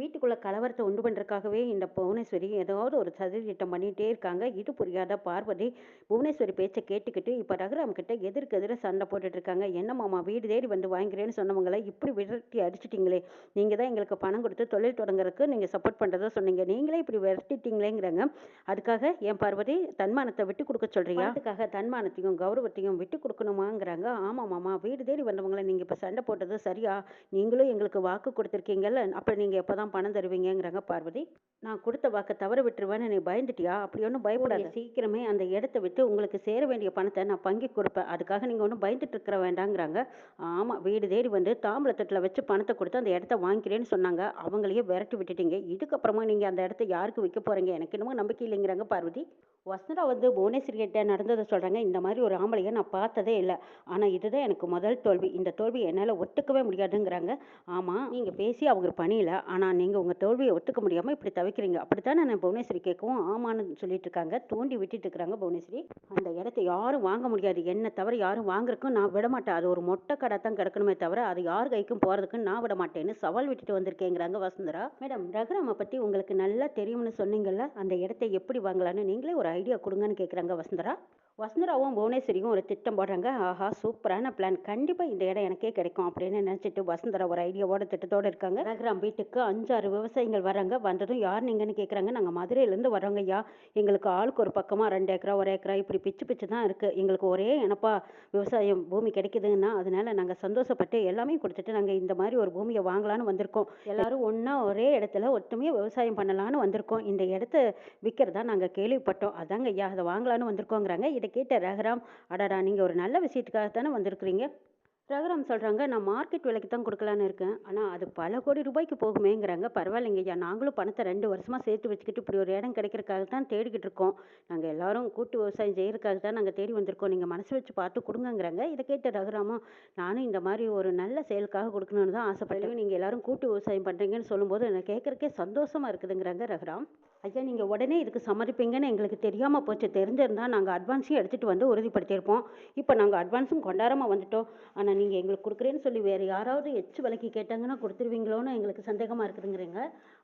வீட்டுக்குள்ள கலவரத்தை உண்டு பண்ணுறதுக்காகவே இந்த புவனேஸ்வரி ஏதாவது ஒரு சதி திட்டம் பண்ணிகிட்டே இருக்காங்க. இது புரியாத பார்வதி புவனேஸ்வரி பேச்சை கேட்டுக்கிட்டு இப்போ ரகுராம் கிட்ட எதிர்க்கு எதிர சண்டை போட்டுட்டு இருக்காங்க. என்ன மாமா வீடு தேடி வந்து வாங்கிக்கிறேன்னு சொன்னவங்களை இப்படி விரட்டி அடிச்சிட்டிங்களே? நீங்கள் தான் எங்களுக்கு பணம் கொடுத்து தொழில் தொடங்குறதுக்கு நீங்கள் சப்போர்ட் பண்ணுறதா சொன்னீங்க. நீங்களே இப்படி விரட்டிட்டீங்களேங்கிறாங்க. அதுக்காக என் பார்வதி தன்மானத்தை விட்டு கொடுக்க சொல்கிறீங்க அதுக்காக தன்மானத்தையும் கௌரவத்தையும் விட்டு கொடுக்கணுமாங்கிறாங்க. ஆமாம் மாமா வீடு தேடி வந்தவங்களை நீங்கள் இப்போ சண்டை போட்டது சரியா? நீங்களும் எங்களுக்கு வாக்கு கொடுத்துருக்கீங்கல்ல. அப்போ நீங்கள் எப்போ தான் பணம் தருவீங்கங்கிறாங்க பார்வதி. நான் கொடுத்த வாக்கை தவற விட்டுருவேன்னு நீ பயந்துட்டியா? அப்படி ஒன்றும் பயப்படாத. சீக்கிரமே அந்த இடத்த விட்டு உங்களுக்கு சேர வேண்டிய பணத்தை நான் பங்கி கொடுப்பேன். அதுக்காக நீங்கள் ஒன்றும் பயந்துட்டு இருக்கிற வேண்டாங்கிறாங்க. ஆமாம் வீடு தேடி வந்து தாம்பளத்தட்டில் வச்சு பணத்தை கொடுத்து அந்த இடத்த வாங்கிக்கிறேன்னு சொன்னாங்க. அவங்களையே விரட்டி விட்டுட்டீங்க. இதுக்கப்புறமா நீங்கள் அந்த இடத்த யாருக்கு விற்க போகிறீங்க எனக்கு என்னமோ நம்பிக்கை இல்லைங்கிறாங்க பார்வதி. வசந்தா வந்து புவனேஸ்வரிகிட்ட நடந்ததை சொல்கிறாங்க இந்த மாதிரி ஒரு ஆம்பளையை நான் பார்த்ததே இல்லை. ஆனால் இதுதான் எனக்கு முதல் தோல்வி. இந்த தோல்வி என்னால் ஒத்துக்கவே முடியாதுங்கிறாங்க. ஆமாம் நீங்கள் பேசி அவங்க பணியில் ஆனால் நீங்கள் உங்கள் தோல்வியை ஒத்துக்க முடியாமல் இப்படி தவிக்கிறீங்க. அப்படித்தானே நான் புவனேஸ்வரி கேட்கவும் ஆமான்னு சொல்லிட்டு இருக்காங்க. தூண்டி விட்டுட்டு இருக்கிறாங்க புவனேஸ்வரி. அந்த இடத்த யாரும் வாங்க முடியாது. என்னை தவிர யாரும் வாங்குறதுக்கும் நான் விட மாட்டேன். அது ஒரு மொட்டை கடை தான் கிடக்கணுமே தவிர அது யார் கைக்கும் போகிறதுக்கு நான் விட மாட்டேன்னு சவால் விட்டுட்டு வந்திருக்கேங்கிறாங்க வசுந்தரா. மேடம் ரகுராமை பற்றி உங்களுக்கு நல்லா தெரியும்னு சொன்னீங்கல்ல. அந்த இடத்த எப்படி வாங்கலான்னு நீங்களே ஒரு ஐடியா கொடுங்கன்னு கேட்குறாங்க வசுந்தரா. வசந்தராவும் புவனேஸ்வரியும் ஒரு திட்டம் போடுறாங்க. ஆஹா சூப்பரான பிளான் கண்டிப்பாக இந்த இடம் எனக்கே கிடைக்கும் அப்படின்னு நினச்சிட்டு வசந்தரா ஒரு ஐடியாவோட திட்டத்தோடு இருக்காங்க. நகரம் வீட்டுக்கு அஞ்சாறு விவசாயிகள் வராங்க. வந்ததும் யார் நீங்கன்னு கேட்குறாங்க நாங்கள் மதுரையிலேருந்து வரோங்க ஐயா. எங்களுக்கு ஆளுக்கு ஒரு பக்கமாக ரெண்டு ஏக்கரா ஒரு ஏக்கரா இப்படி பிச்சு பிச்சு தான் இருக்குது எங்களுக்கு ஒரே எனப்பா விவசாயம் பூமி கிடைக்குதுன்னா அதனால நாங்கள் சந்தோஷப்பட்டு எல்லாமே கொடுத்துட்டு நாங்கள் இந்த மாதிரி ஒரு பூமியை வாங்கலான்னு வந்திருக்கோம். எல்லாரும் ஒன்றா ஒரே இடத்துல ஒற்றுமையாக விவசாயம் பண்ணலான்னு வந்திருக்கோம். இந்த இடத்த விற்கிறதா நாங்கள் கேள்விப்பட்டோம். அதாங்க ஐயா அதை வாங்கலான்னு வந்திருக்கோங்கிறாங்க. இதை கேட்ட ரகுராம் அடடா நீங்கள் ஒரு நல்ல விஷயத்துக்காக தானே வந்திருக்கிறீங்க. ரகுராம் சொல்கிறாங்க நான் மார்க்கெட் விலைக்கு தான் கொடுக்கலான்னு இருக்கேன். ஆனால் அது பல கோடி ரூபாய்க்கு போகுமேங்கிறாங்க. பரவாயில்லைங்க ஐயா நாங்களும் பணத்தை ரெண்டு வருஷமாக சேர்த்து வச்சுக்கிட்டு இப்படி ஒரு இடம் கிடைக்கிறதுக்காக தான் தேடிக்கிட்டு இருக்கோம். நாங்கள் எல்லாரும் கூட்டு விவசாயம் செய்கிறதுக்காக தான் நாங்கள் தேடி வந்திருக்கோம். நீங்கள் மனசு வச்சு பார்த்து கொடுங்கங்கிறாங்க. இதை கேட்ட ரகுராமும் நானும் இந்த மாதிரி ஒரு நல்ல செயலுக்காக கொடுக்கணும்னு தான் ஆசைப்பட்டேன் நீங்கள் எல்லாரும் கூட்டு விவசாயம் பண்ணுறீங்கன்னு சொல்லும்போது எனக்கு கேட்குறக்கே சந்தோஷமாக இருக்குதுங்கிறாங்க ரகுராம். ஐயா நீங்கள் உடனே இதுக்கு சமர்ப்பிங்கன்னு எங்களுக்கு தெரியாமல் போச்சு. தெரிஞ்சிருந்தா நாங்கள் அட்வான்ஸையும் எடுத்துகிட்டு வந்து உறுதிப்படுத்தியிருப்போம். இப்போ நாங்கள் அட்வான்ஸும் கொண்டாடாமல் வந்துட்டோம். ஆனால் நீங்கள் எங்களுக்கு கொடுக்குறேன்னு சொல்லி வேறு யாராவது எச்சு விலைக்கு கேட்டாங்கன்னா கொடுத்துருவீங்களோன்னு எங்களுக்கு சந்தேகமாக இருக்குதுங்கிறீங்க.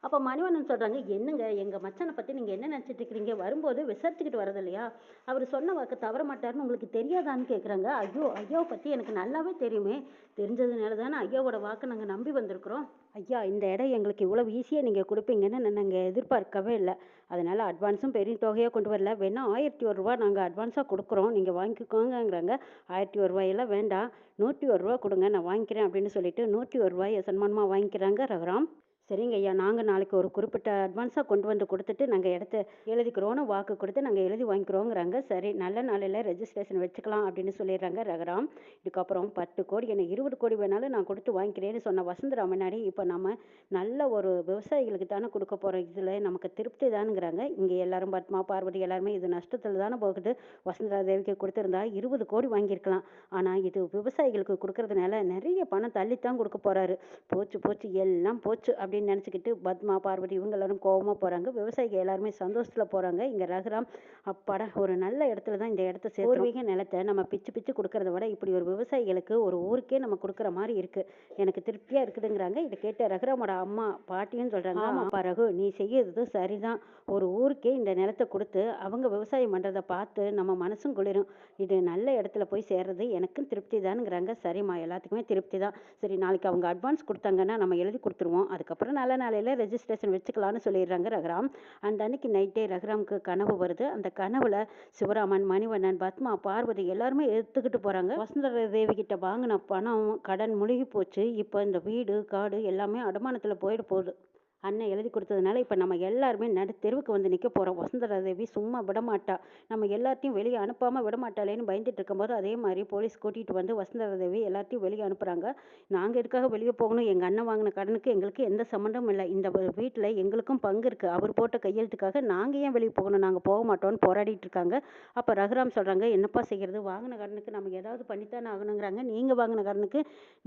அப்போ மணிவண்ணன் சொல்கிறாங்க என்னங்க எங்கள் மச்சனை பற்றி நீங்கள் என்ன நினச்சிட்டு இருக்கிறீங்க? வரும்போது விசாரிச்சுக்கிட்டு வரது இல்லையா அவர் சொன்ன வாக்கு தவற மாட்டாருன்னு உங்களுக்கு தெரியாதான்னு கேட்குறாங்க ஐயோ ஐயாவை பற்றி எனக்கு நல்லாவே தெரியுமே. தெரிஞ்சதுனால தானே ஐயாவோட வாக்கு நாங்கள் நம்பி வந்திருக்கிறோம். ஐயா இந்த இடம் எங்களுக்கு இவ்வளோ ஈஸியாக நீங்கள் கொடுப்பீங்கன்னு நான் நாங்கள் எதிர்பார்க்கவே இல்லை. அதனால் அட்வான்ஸும் பெரிய தொகையாக கொண்டு வரல. வேணால் ஆயிரத்தி ஒரு ரூபா நாங்கள் அட்வான்ஸாக கொடுக்குறோம். நீங்கள் வாங்கிக்கோங்கங்கிறாங்க. ஆயிரத்தி ஒரு ரூபாயெல்லாம் வேண்டாம். நூற்றி ஒரு ரூபா கொடுங்க நான் வாங்கிக்கிறேன் அப்படின்னு சொல்லிட்டு நூற்றி ஒரு ரூபாயை சன்மானமாக வாங்கிக்கிறாங்க ரகுராம். சரிங்க ஐயா நாங்கள் நாளைக்கு ஒரு குறிப்பிட்ட அட்வான்ஸாக கொண்டு வந்து கொடுத்துட்டு நாங்கள் இடத்த எழுதிக்கிறோன்னு வாக்கு கொடுத்து நாங்கள் எழுதி வாங்கிக்கிறோங்கிறாங்க. சரி நல்ல நாளில் ரெஜிஸ்ட்ரேஷன் வச்சுக்கலாம் அப்படின்னு சொல்லிடுறாங்க ரகராம். இதுக்கப்புறம் பத்து கோடி என்ன இருபது கோடி வேணாலும் நான் கொடுத்து வாங்கிக்கிறேன்னு சொன்ன வசந்தராமனாடி இப்போ நம்ம நல்ல ஒரு விவசாயிகளுக்கு தானே கொடுக்க போகிறோம் இதில் நமக்கு திருப்தி தானுங்கிறாங்க. இங்கே எல்லாரும் பத்மா பார்வதி எல்லாருமே இது நஷ்டத்தில் தானே போகுது. வசந்தரா தேவிக்கு கொடுத்துருந்தா இருபது கோடி வாங்கியிருக்கலாம். ஆனால் இது விவசாயிகளுக்கு கொடுக்கறதுனால நிறைய பணம் தள்ளித்தான் கொடுக்க போகிறாரு போச்சு போச்சு எல்லாம் போச்சு அப்படி அப்படின்னு நினச்சிக்கிட்டு பத்மா பார்வதி இவங்க எல்லாரும் கோவமாக போகிறாங்க விவசாயிகள் எல்லாருமே சந்தோஷத்தில் போகிறாங்க இங்கே ரகுராம் அப்பாடா ஒரு நல்ல இடத்துல தான் இந்த இடத்த பூர்வீக நிலத்தை நம்ம பிச்சு பிச்சு கொடுக்கறத விட இப்படி ஒரு விவசாயிகளுக்கு ஒரு ஊருக்கே நம்ம கொடுக்குற மாதிரி இருக்குது எனக்கு திருப்தியாக இருக்குதுங்கிறாங்க. இதை கேட்ட ரகுராமோட அம்மா பாட்டியும் சொல்கிறாங்க ஆமாப்பா ரகு நீ செய்யறது சரிதான். ஒரு ஊருக்கே இந்த நிலத்தை கொடுத்து அவங்க விவசாயம் பண்ணுறதை பார்த்து நம்ம மனசும் குளிரும். இது நல்ல இடத்துல போய் சேர்றது எனக்கும் திருப்தி தானுங்கிறாங்க சரிம்மா எல்லாத்துக்குமே திருப்தி தான் சரி நாளைக்கு அவங்க அட்வான்ஸ் கொடுத்தாங்கன்னா நம்ம எழுதி கொடுத்துருவோம். அதுக்கப்புறம் நல்ல நாளையில் ரெஜிஸ்ட்ரேஷன் வச்சுக்கலாம்னு சொல்லிடுறாங்க ரகுராம். அந்த அன்னைக்கு நைட்டே ரகுராமுக்கு கனவு வருது. அந்த கனவுல சிவராமன் மணிவண்ணன் பத்மா பார்வதி எல்லாருமே எடுத்துக்கிட்டு போகிறாங்க வசுந்தர தேவி கிட்ட வாங்கின பணம் கடன் முழுகி போச்சு. இப்போ இந்த வீடு காடு எல்லாமே அடமானத்தில் போயிட போகுது. அண்ணன் எழுதி கொடுத்ததுனால இப்போ நம்ம எல்லாருமே நடு தெருவுக்கு வந்து நிற்க போகிறோம் வசுந்தரா தேவி சும்மா விடமாட்டா. நம்ம எல்லாத்தையும் வெளியே அனுப்பாமல் விடமாட்டாளேன்னு பயந்துட்டு இருக்கும்போது அதே மாதிரி போலீஸ் கூட்டிகிட்டு வந்து வசுந்தரா தேவி எல்லாத்தையும் வெளியே அனுப்புகிறாங்க நாங்கள் எதுக்காக வெளியே போகணும்? எங்கள் அண்ணன் வாங்கின கடனுக்கு எங்களுக்கு எந்த சம்மந்தமும் இல்லை. இந்த வீட்டில் எங்களுக்கும் பங்கு இருக்குது அவர் போட்ட கையெழுத்துக்காக நாங்கள் ஏன் வெளியே போகணும்? நாங்கள் போக மாட்டோம்னு போராடிட்டு இருக்காங்க. அப்போ ரகுராம் சொல்கிறாங்க என்னப்பா செய்கிறது வாங்கின கடனுக்கு நம்ம ஏதாவது பண்ணித்தானே ஆகணுங்கிறாங்க. நீங்கள் வாங்கின கடனுக்கு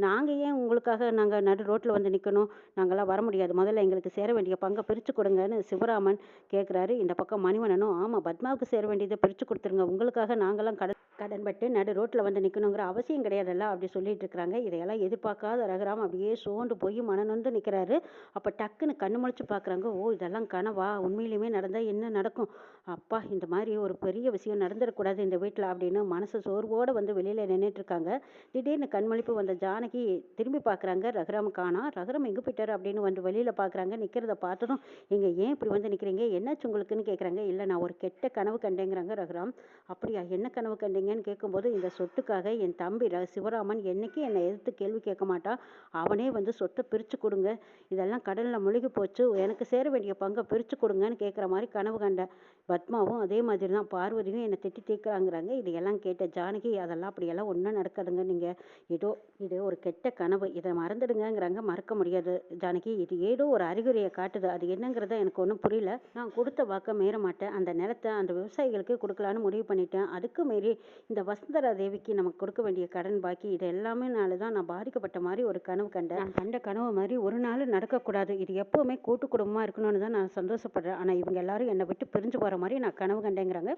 நாங்கள் ஏன் உங்களுக்காக நாங்கள் நடு ரோட்டில் வந்து நிற்கணும் நாங்களாம் வர முடியாது. முதல்ல எங்களுக்கு சேர வேண்டிய பங்கை பிரித்து கொடுங்கன்னு சிவராமன் கேட்குறாரு இந்த பக்கம் மணிவண்ணனும் ஆமாம் பத்மாவுக்கு சேர வேண்டியதை பிரித்து கொடுத்துருங்க. உங்களுக்காக நாங்களாம் கடன் கடன்பட்டு நடு ரோட்டில் வந்து நிற்கணுங்கிற அவசியம் கிடையாதுல்ல? அப்படி சொல்லிட்டு இருக்கிறாங்க. இதையெல்லாம் எதிர்பார்க்காத ரகுராம் அப்படியே சோர்ந்து போய் மனநொந்து நிற்கிறாரு அப்போ டக்குன்னு கண்ணு முழிச்சு பார்க்குறாங்க ஓ இதெல்லாம் கனவா? உண்மையிலுமே நடந்தால் என்ன நடக்கும்? அப்பா இந்த மாதிரி ஒரு பெரிய விஷயம் நடந்துடக்கூடாது இந்த வீட்டில் அப்படின்னு மனசு சோர்வோடு வந்து வெளியில் நின்றுட்டு இருக்காங்க. திடீர்னு கண்மொழிப்பு வந்த ஜானகி திரும்பி பார்க்குறாங்க ரகுராம் காணா ரகுராம் எங்கே போயிட்டார் அப்படின்னு வந்து வெளியில் பார்க்குறாங்க நிற்கிறத பார்த்ததும் நீங்கள் ஏன் இப்படி வந்து நிற்கிறீங்க என்னாச்சு உங்களுக்குன்னு கேட்குறாங்க இல்லை நான் ஒரு கெட்ட கனவு கண்டேங்கிறாங்க ரகுராம். அப்படியா? என்ன கனவு கண்டீங்கன்னு கேட்கும்போது இந்த சொத்துக்காக என் தம்பி சிவராமன் என்னைக்கும் என்னை எதிர்த்து கேள்வி கேட்க மாட்டான் அவனே வந்து சொத்தை பிரித்து கொடுங்க. இதெல்லாம் கடலில் முழுகி போச்சு. எனக்கு சேர வேண்டிய பங்கை பிரித்து கொடுங்கன்னு கேட்குற மாதிரி கனவு கண்டேன் பத்மாவும் அதே மாதிரி தான் பார்வதியும் என்னை திட்டி தீர்க்குறாங்கிறாங்க இதையெல்லாம் கேட்ட ஜானகி அதெல்லாம் அப்படியெல்லாம் ஒன்றும் நடக்காதுங்க நீங்கள் ஏதோ இது ஒரு கெட்ட கனவு. இதை மறந்துடுங்கங்கிறாங்க. மறக்க முடியாது ஜானகி. இது ஏதோ ஒரு அறிகுறியை காட்டுது. அது என்னங்கிறத எனக்கு ஒன்றும் புரியல. நான் கொடுத்த வாக்க மீற மாட்டேன். அந்த நிலத்தை அந்த விவசாயிகளுக்கு கொடுக்கலான்னு முடிவு பண்ணிட்டேன். அதுக்கு மீறி இந்த வசுந்தரா தேவிக்கு நமக்கு கொடுக்க வேண்டிய கடன் பாக்கி இது எல்லாமேனால தான் நான் பாதிக்கப்பட்ட மாதிரி ஒரு கனவு கண்டேன். நான் கண்ட கனவு மாதிரி ஒரு நாள் நடக்கக்கூடாது. இது எப்போவுமே கூட்டு குடும்பமாக இருக்கணும்னு தான் நான் சந்தோஷப்படுறேன். ஆனால் இவங்க எல்லாரும் என்னை விட்டு பிரிஞ்சு போகிற மாதிரி நான் கனவு கண்டேங்கிறாங்க.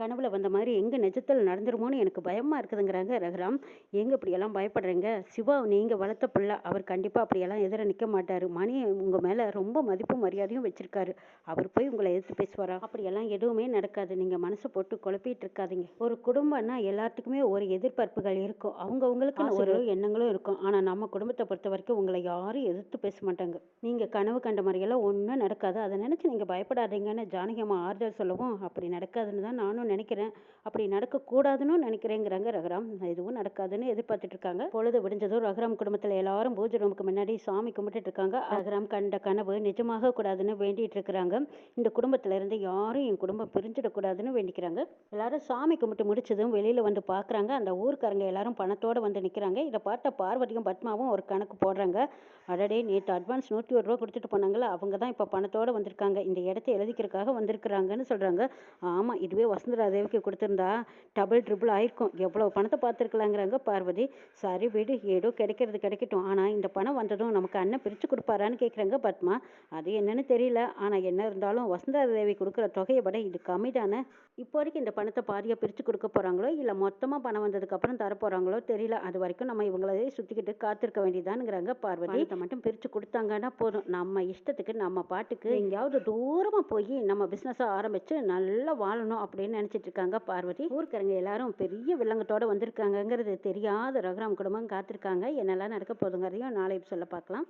கனவுல வந்த மாதிரி எங்கே நிஜத்தில் நடந்துருமோன்னு எனக்கு பயமாக இருக்குதுங்கிறாங்க ரகுராம். எங்க இப்படியெல்லாம் பயப்படுறீங்க? சிவா நீங்கள் வளர்த்த பிள்ளை அவர் கண்டிப்பாக அப்படியெல்லாம் எதிர நிற்க மாட்டார். மணி உங்கள் மேலே ரொம்ப மதிப்பு மரியாதையும் வச்சிருக்காரு. அவர் போய் உங்களை எதிர்த்து பேசுவாரா? அப்படியெல்லாம் எதுவுமே நடக்காது. நீங்கள் மனசு போட்டு குழப்பிட்டு இருக்காதீங்க. ஒரு குடும்பம்னா எல்லாத்துக்குமே ஒரு எதிர்பார்ப்புகள் இருக்கும். அவங்கவுங்களுக்கு ஒரு எண்ணங்களும் இருக்கும். ஆனால் நம்ம குடும்பத்தை பொறுத்த வரைக்கும் உங்களை யாரும் எதிர்த்து பேச மாட்டாங்க. நீங்கள் கனவு கண்ட மாதிரியெல்லாம் ஒன்றும் நடக்காது. அதை நினச்சி நீங்கள் பயப்படாதீங்கன்னு ஜானகி அம்மா ஆறுதல் சொல்லவும் அப்படி நடக்காதுன்னு தான் நானும் நினைக்கிறேன். அப்படி நடக்கக்கூடாதுன்னு நினைக்கிறேங்கிறாங்க ரகுராம். எதுவும் நடக்காதுன்னு எதிர்பார்த்துட்டு இருக்காங்க பொழுது விடிஞ்சதும் ரகுராம் குடும்பத்தில் எல்லாரும் பூஜை ரூமுக்கு முன்னாடி சாமி கும்பிட்டுட்டு இருக்காங்க ரகுராம் கண்ட கனவு நிஜமாக கூடாதுன்னு வேண்டிட்டு இருக்கிறாங்க இந்த குடும்பத்துல இருந்து யாரும் என் குடும்பம் பிரிஞ்சிடக்கூடாதுன்னு வேண்டிக்கிறாங்க. எல்லாரும் சாமி கும்பிட்டு முடிச்சதும் வெளியில வந்து பாக்குறாங்க. அந்த ஊருக்காரங்க எல்லாரும் பணத்தோட வந்து நிக்கிறாங்க. இதை பார்த்த பார்வதியும் பத்மாவும் ஒரு கணக்கு போடுறாங்க. அடடே நேற்று அட்வான்ஸ் நூற்றி ஒரு ரூபா கொடுத்துட்டு போனாங்களா அவங்க தான் இப்போ பணத்தோட வந்திருக்காங்க. இந்த இடத்த எழுதிக்கிறதுக்காக வந்திருக்கிறாங்கன்னு சொல்றாங்க. ஆமா இதுவே வசந்த தேவிக்கு கொடுத்துருந்தா டபுள் ட்ரிபிள் ஆயிருக்கும். எவ்வளோ பணத்தை பார்த்துருக்கலாங்கிறாங்க பார்வதி. சரி வீடு ஏதோ கிடைக்கிறது கிடைக்கட்டும். ஆனால் இந்த பணம் வந்ததும் நமக்கு அண்ணன் பிரித்து கொடுப்பாரான்னு கேட்குறாங்க பத்மா. அது என்னன்னு தெரியல. ஆனால் என்ன இருந்தாலும் வசுந்தரா தேவி கொடுக்குற தொகையை விட இது கம்மி தானே. இப்போ வரைக்கும் இந்த பணத்தை பாதியாக பிரித்து கொடுக்க போகிறாங்களோ இல்லை மொத்தமாக பணம் வந்ததுக்கப்புறம் தர போகிறாங்களோ தெரியல. அது வரைக்கும் நம்ம இவங்களே சுற்றிக்கிட்டு காத்திருக்க வேண்டியதானுங்கிறாங்க பார்வதி. இதை மட்டும் பிரித்து கொடுத்தாங்கன்னா போதும். நம்ம இஷ்டத்துக்கு நம்ம பாட்டுக்கு எங்கேயாவது தூரமாக போய் நம்ம பிஸ்னஸை ஆரம்பித்து நல்லா வாழணும் அப்படின்னு நினச்சிட்டு இருக்காங்க பார்வதி. ஊருக்காரங்க எல்லாரும் பெரிய விலங்கத்தோடு வந்திருக்காங்கங்கிறது தெரியாத ரகுராம் குடும்பம் காத்திருக்காங்க. என்னெல்லாம் நடக்க போதுங்கிறதையும் நாளை சொல்ல பார்க்கலாம்.